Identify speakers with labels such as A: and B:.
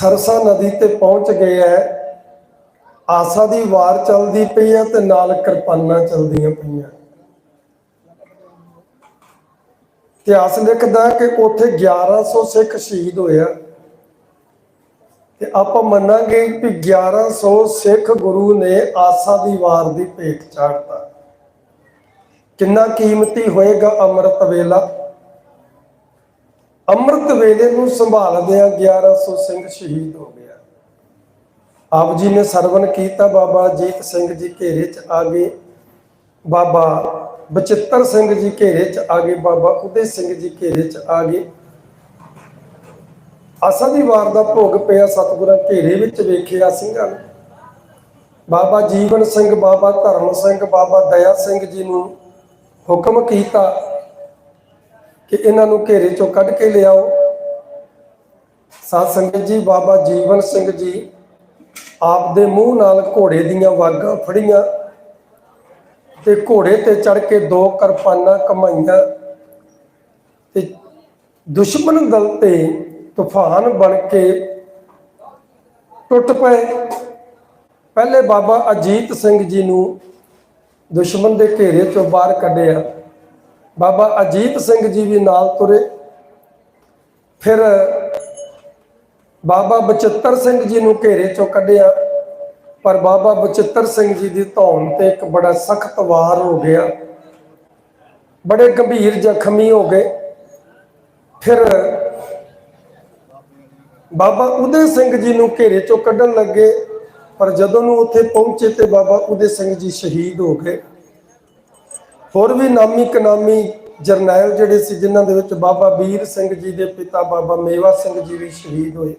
A: ਸਰਸਾ ਨਦੀ ਤੇ ਪਹੁੰਚ ਗਏ ਹੈ ਆਸਾ ਦੀ ਵਾਰ ਚੱਲਦੀ ਪਈ ਹੈ ਤੇ ਨਾਲ ਕਿਰਪਾਨਾਂ ਚੱਲਦੀਆਂ ਪਈਆਂ। ਇਤਿਹਾਸ ਲਿਖਦਾ ਕਿ ਉੱਥੇ 1100 ਸਿੱਖ ਸ਼ਹੀਦ ਹੋਇਆ ਤੇ ਆਪਾਂ ਮੰਨਾਂਗੇ ਕਿ 1100 ਸਿੱਖ ਗੁਰੂ ਨੇ ਆਸਾ ਦੀ ਵਾਰ ਦੀ ਭੇਟ ਚਾੜਤਾ। ਕਿੰਨਾ ਕੀਮਤੀ ਹੋਏਗਾ ਅੰਮ੍ਰਿਤ ਵੇਲਾ? ਅੰਮ੍ਰਿਤ ਵੇਲੇ ਨੂੰ ਸੰਭਾਲਦਿਆਂ 1100 ਸਿੰਘ ਸ਼ਹੀਦ ਹੋ ਗਿਆ। ਆਪ ਜੀ ਨੇ ਸਰਵਨ ਕੀਤਾ ਬਾਬਾ ਜੀਤ ਸਿੰਘ ਜੀ ਘੇਰੇ 'ਚ ਆ ਗਏ ਬਾਬਾ ਬਚਿੱਤਰ ਸਿੰਘ ਜੀ ਘੇਰੇ 'ਚ ਆ ਗਏ ਬਾਬਾ ਉਦੇ ਸਿੰਘ ਜੀ ਘੇਰੇ 'ਚ ਆ ਗਏ ਅਸਾਂ ਦੀ ਵਾਰ ਦਾ ਭੋਗ ਪਿਆ ਸਤਿਗੁਰਾਂ ਘੇਰੇ ਵਿੱਚ ਵੇਖਿਆ ਸਿੰਘਾਂ ਨੂੰ। ਬਾਬਾ ਜੀਵਨ ਸਿੰਘ, ਬਾਬਾ ਧਰਮ ਸਿੰਘ, ਬਾਬਾ ਦਇਆ ਸਿੰਘ ਜੀ ਨੂੰ ਹੁਕਮ ਕੀਤਾ ਕਿ ਇਹਨਾਂ ਨੂੰ ਘੇਰੇ ਚੋਂ ਕੱਢ ਕੇ ਲਿਆਓ। ਸਾਧ ਸੰਗਤ ਜੀ, ਬਾਬਾ ਜੀਵਨ ਸਿੰਘ ਜੀ, ਆਪ ਦੇ ਮੂੰਹ ਨਾਲ ਘੋੜੇ ਦੀਆਂ ਵਾਗਾਂ ਫੜੀਆਂ ਤੇ ਘੋੜੇ ਤੇ ਚੜ ਕੇ ਦੋ ਕਿਰਪਾਨਾਂ ਕਮਾਈਆਂ ਤੇ ਦੁਸ਼ਮਣ ਦਲ ਤੇ ਤੂਫਾਨ ਬਣ ਕੇ ਟੁੱਟ ਪਏ। ਪਹਿਲੇ ਬਾਬਾ ਅਜੀਤ ਸਿੰਘ ਜੀ ਨੂੰ ਦੁਸ਼ਮਣ ਦੇ ਘੇਰੇ ਚੋਂ ਬਾਹਰ ਕੱਢਿਆ। ਬਾਬਾ ਅਜੀਤ ਸਿੰਘ ਜੀ ਵੀ ਨਾਲ ਤੁਰੇ। ਫਿਰ ਬਾਬਾ ਬਚਿੱਤਰ ਸਿੰਘ ਜੀ ਨੂੰ ਘੇਰੇ ਚੋਂ ਕੱਢਿਆ। ਪਰ ਬਾਬਾ ਬਚਿੱਤਰ ਸਿੰਘ ਜੀ ਦੀ ਧੌਣ ਤੇ ਇੱਕ ਬੜਾ ਸਖਤ ਵਾਰ ਹੋ ਗਿਆ। ਬੜੇ ਗੰਭੀਰ ਜ਼ਖਮੀ ਹੋ ਗਏ। ਫਿਰ ਬਾਬਾ ਉਦੇ ਸਿੰਘ ਜੀ ਨੂੰ ਘੇਰੇ ਚੋਂ ਕੱਢਣ ਲੱਗੇ। ਪਰ ਜਦੋਂ ਨੂੰ ਉੱਥੇ ਪਹੁੰਚੇ ਤੇ ਬਾਬਾ ਉਦੇ ਸਿੰਘ ਜੀ ਸ਼ਹੀਦ ਹੋ ਗਏ। ਹੋਰ ਵੀ ਨਾਮੀ ਕਨਾਮੀ ਜਰਨੈਲ ਜਿਹੜੇ ਸੀ, ਜਿਨ੍ਹਾਂ ਦੇ ਵਿੱਚ ਬਾਬਾ ਵੀਰ ਸਿੰਘ ਜੀ ਦੇ ਪਿਤਾ ਬਾਬਾ ਮੇਵਾ ਸਿੰਘ ਜੀ ਵੀ ਸ਼ਹੀਦ ਹੋਏ।